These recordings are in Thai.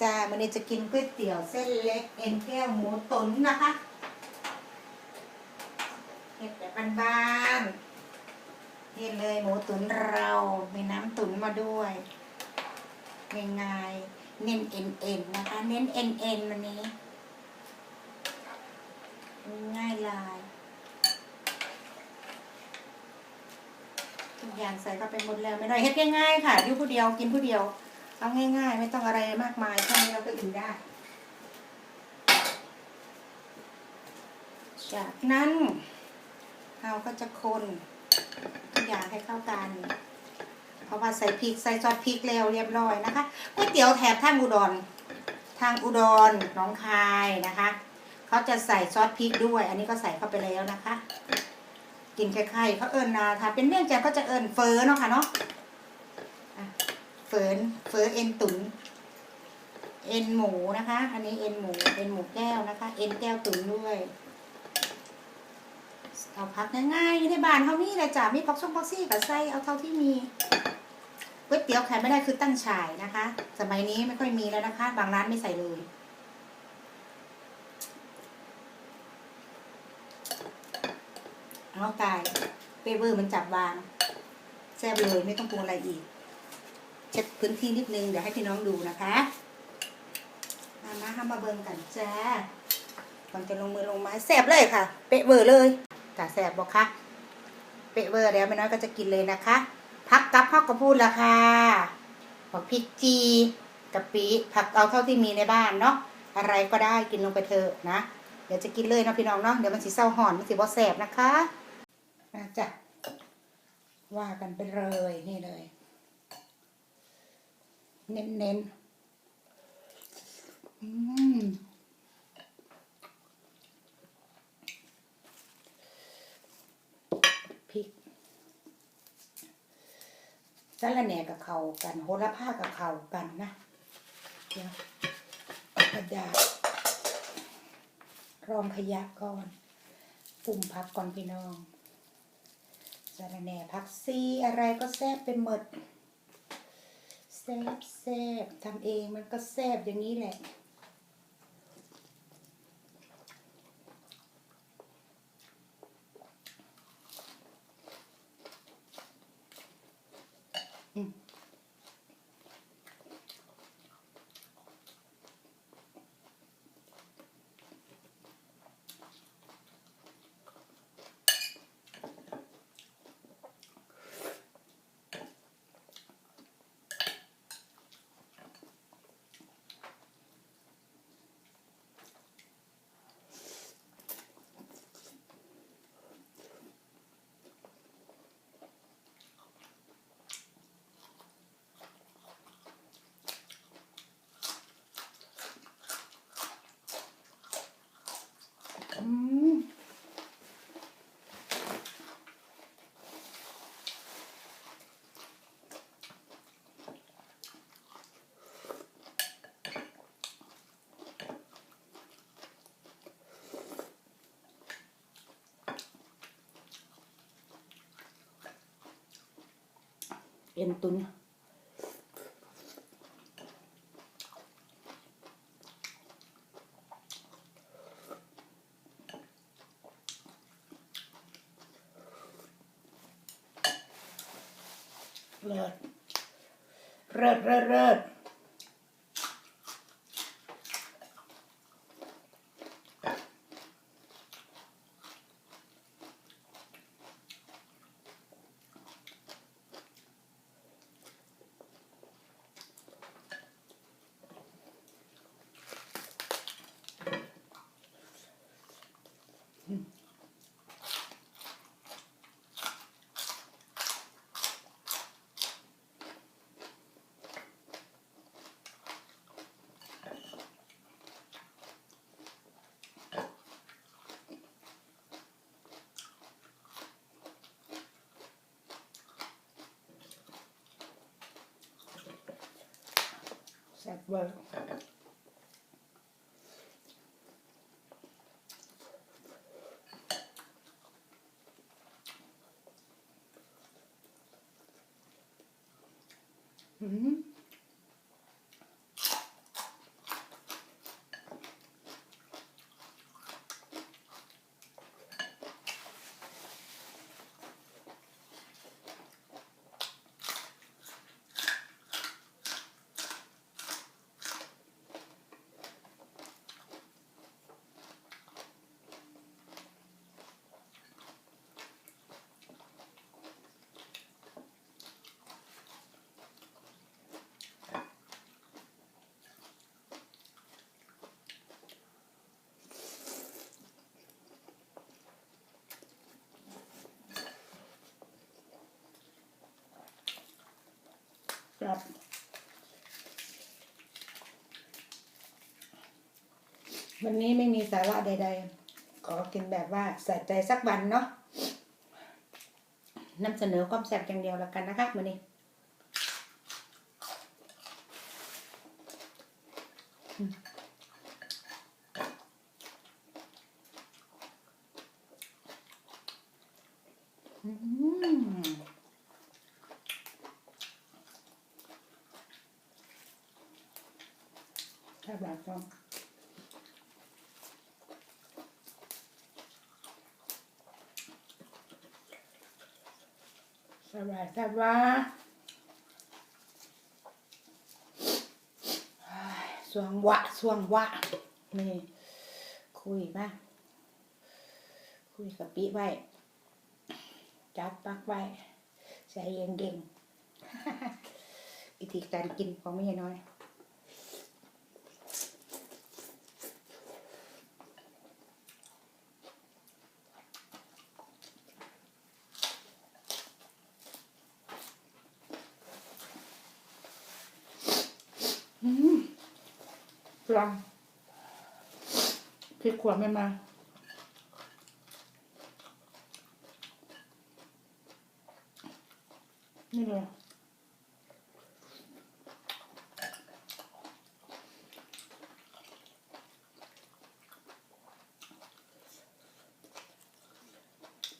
จ้าวันนี้จะกินก๋วยเตี๋ยวเส้นเล็ก เอ็นแก้วหมูตุ๋นนะคะเห็ดแบบบ้านๆนี่เลยหมูตุ๋นเรา มีน้ำตุ๋นมาด้วยง่ายๆเน้นเอ็นเอ็นนะคะ เน้นเอ็นเอ็นวันนี้ ง่ายลาย ทุกอย่างใส่เข้าไปหมดแล้วไม่น้อยเฮ็ดง่ายๆค่ะอยู่ผู้เดียวกินผู้เดียว เอาง่าย ๆ ไม่ต้องอะไรมากมายแค่นี้เราก็อิ่มได้ จากนั้นเราก็จะคนทุกอย่างให้เข้ากันเพราะว่าใส่พริกใส่ซอสพริกแล้วเรียบร้อยนะคะก๋วยเตี๋ยวแถบทางอุดร ทางอุดรหนองคายนะคะเขาจะใส่ซอสพริกด้วย อันนี้ก็ใส่เข้าไปแล้วนะคะ กินคล้ายๆเขาเอิญนาถ้าเป็นเมี่ยงแจ่วก็จะเอิญเฟอเนาะค่ะเนาะ เฟินเฟอเอ็นตุนเอ็นหมูนะคะ อันนี้เอ็นหมูเอ็นหมูแก้วนะคะ เอ็นแก้วตุ๋นด้วยเอาพักง่ายๆในบ้านเท่านี้แหละจ้ะมีพักช่องพักซี่กับไส้เอาเท่าที่มีก๋วยเตี๋ยวขายไม่ได้คือตั้งฉายนะคะ สมัยนี้ไม่ค่อยมีแล้วนะคะ บางร้านไม่ใส่เลยเอาตายเปเวอร์มันจับวางแซ่บเลยไม่ต้องปรุงอะไรอีก เช็ดพื้นที่นิดนึง เดี๋ยวให้พี่น้องดูนะคะมามาห้ามาเบิ่งกันจ้าก่อนจะลงมือลงไม้แซ่บเลยค่ะ เปะเวอร์เลยจ้าแซ่บบอกคะเปะเวอร์แล้วไม่น้อยก็จะกินเลยนะคะ พักกับพักกับพูดละค่ะบอกพริกจีกะปิผักเอาเท่าที่มีในบ้านเนาะอะไรก็ได้กินลงไปเถอะนะ เดี๋ยวจะกินเลยนะพี่น้องเนาะเดี๋ยวมันสิเศร้าหอนมันสิบ่แสบนะคะมาจ้ะว่ากันไปเลยนี่เลย เน้นเน้นๆพริกสาระแหน่กับเขากันโหระพากับเขากันนะ เดี๋ยวกระดาษรองขยะก่อนปุ่มพักก่อนพี่น้องสาระแหน่พักซีอะไรก็แซ่บไปหมด แซ่บแซ่บทำเองมันก็แซ่บอย่างนี้แหละ อืม อืม เอ็นตุน เลิศ เลิศเลิศเลิศแซ่บเวอร์อืม ครับวันนี้ไม่มีสาระใด ๆ ขอกินแบบว่าใส่ใจสักวันเนาะนำเสนอความแซ่บอย่างเดียวแล้วกันนะคะวันนี้อืม แซ่บหลายจังแซ่บหลายแซ่บายสวงวะสวงวะนี่ คุยมางคุยกับปีไว้ จับปักไว้ใส่เย็นเก่งวิธีการกินของไม่น้อย อืม ปลังพริกขวดไม่มานี่เลย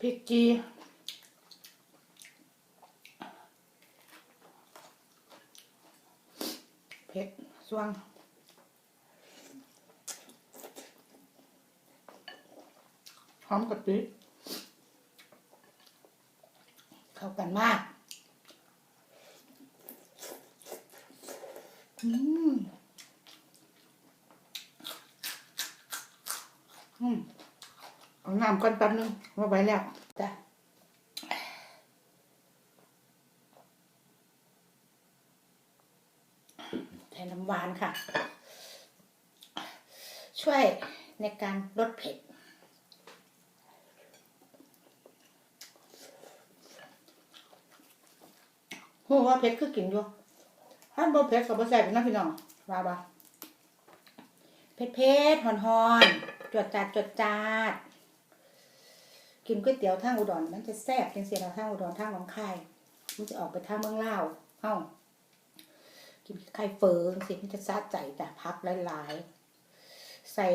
พริกจีเผ็ดสวงห อมกะปิเข้ากันมาก อืม อืมเอาน้ำก่อนแป๊บนึงมาไว้แล้วจ้ะใส่น้ำหวานค่ะ ช่วยในการลดเผ็ด หูว่าเผ็ดคือกินอยู่ถ้านบ่เผ็ดก็บ่แซ่บอีกนะพี่น้องว่าบ่เผ็ดเผ็ดหอนหอนจวดจาดจวดจาดกินก๋วยเตี๋ยวทางอุดรมันจะแซ่บจังซี่ล่ะทางอุดรทางหนองคาย มันจะออกไปทางเมืองลาวเอ้ากินไข่เฟอจังซี่มันจะสะใจจ้ะพักหลายๆใส่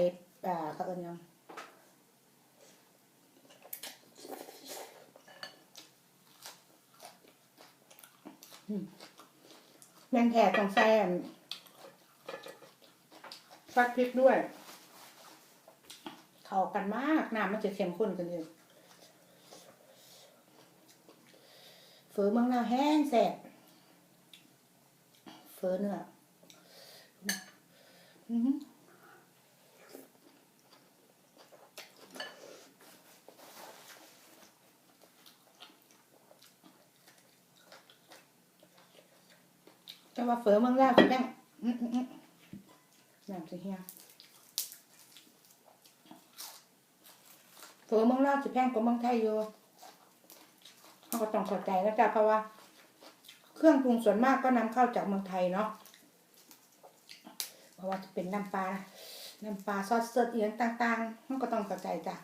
อ่าเขาเอิ้นยัง แมงแขกต้องใส่อันฟักพริกด้วย เข้ากันมาก น้ำมันจะเข้มข้นกันเลยเฝอเมืองลาแห้งแสบเฝอเนื้ออื้อหือ แต่ว่าเฝอเมืองลาวจะแห้งอื้อหืออื้อน้ำจะเฮียเฝอเมืองลาวจะแพงกว่าเมืองไทยอยู่เขาก็ต้องเข้าใจนะจ๊ะเพราะว่า เครื่องปรุงส่วนมากก็นำเข้าจากเมืองไทยเนาะเพราะว่าจะเป็นน้ำปลาน้ำปลาซอสเสิร์ฟอียงต่างๆมันก็ต้องเข้าใจจ้ะ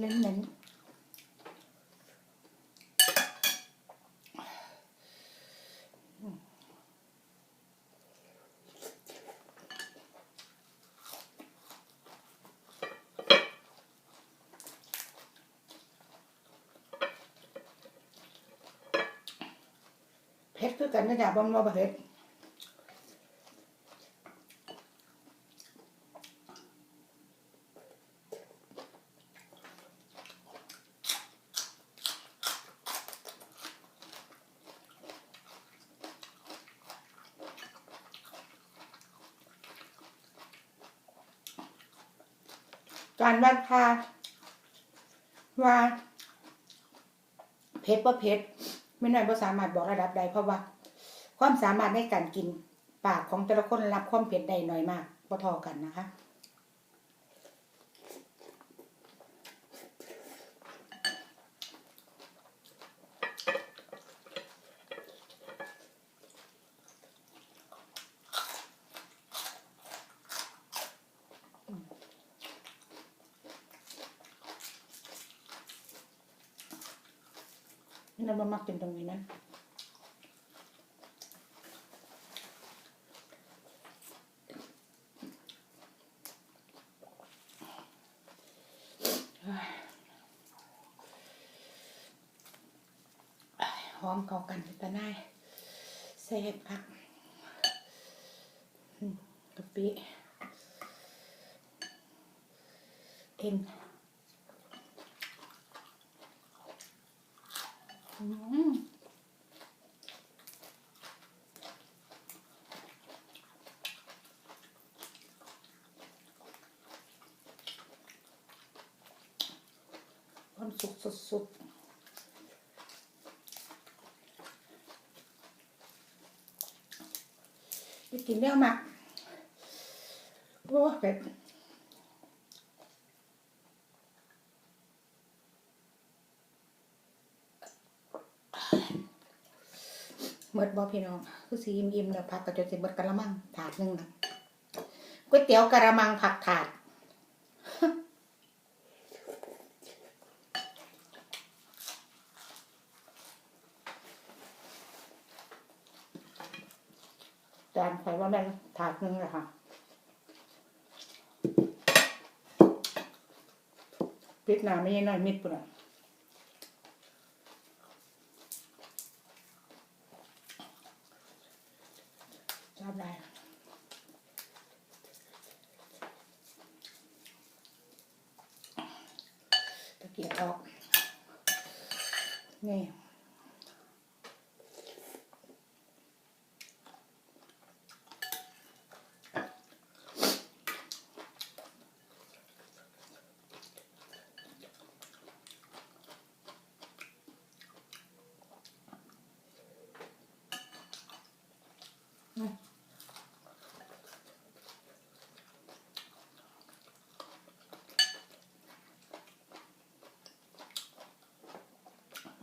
เต้นเน้นๆเผ็ดคือกันนะจ๊ะบ่มว่าบ่เผ็ด การวัดค่าว่าเพชรว่าเพชรไม่น่อยบ่สามารถบอกระดับใดเพราะว่า ความสามารถในการกินปากของแต่ละคนรับความเผ็ดใดน้อยมากพอทอกันนะคะ นี่ เรามามักกินตรงนี้นั้นหอมเข้ากันตะนายแซ่บคักอืมกะปิเอ็นอืม ความสุขสุดๆไปกินแล้วมักโอ้เป็ด เมิดบอพี่น้องคือสีอิ่มๆแล้วผักกระจดสิเบิดกะละมังถาดหนึงนะก๋วยเตี๋ยวกะละมังผักถาดจานใส่ว่าแม่ถาดหนึงแหละค่ะปิดหนาไม่ยังน้อยมิดปุ่นอะชอบได้ตะเกียบออก นี่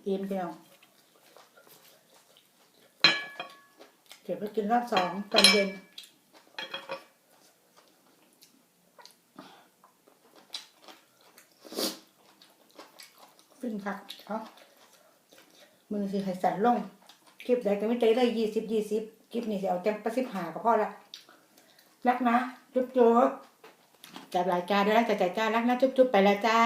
อิ่มเดียว เก็บไปกินรอบสองตอนเย็น ฟินค่ะเอามือสิให้สั่นลง คลิปใดก็ไม่เจอได้ยี่สิบยี่สิบคลิปนี้จะเอาจังประสิบหาก็พอละรักนะ จุ๊บจุ๊บจับหลายจ้าด้วยรักจับจ่ายจ้ารักนะ จุ๊บจุ๊บไปแล้วจ้า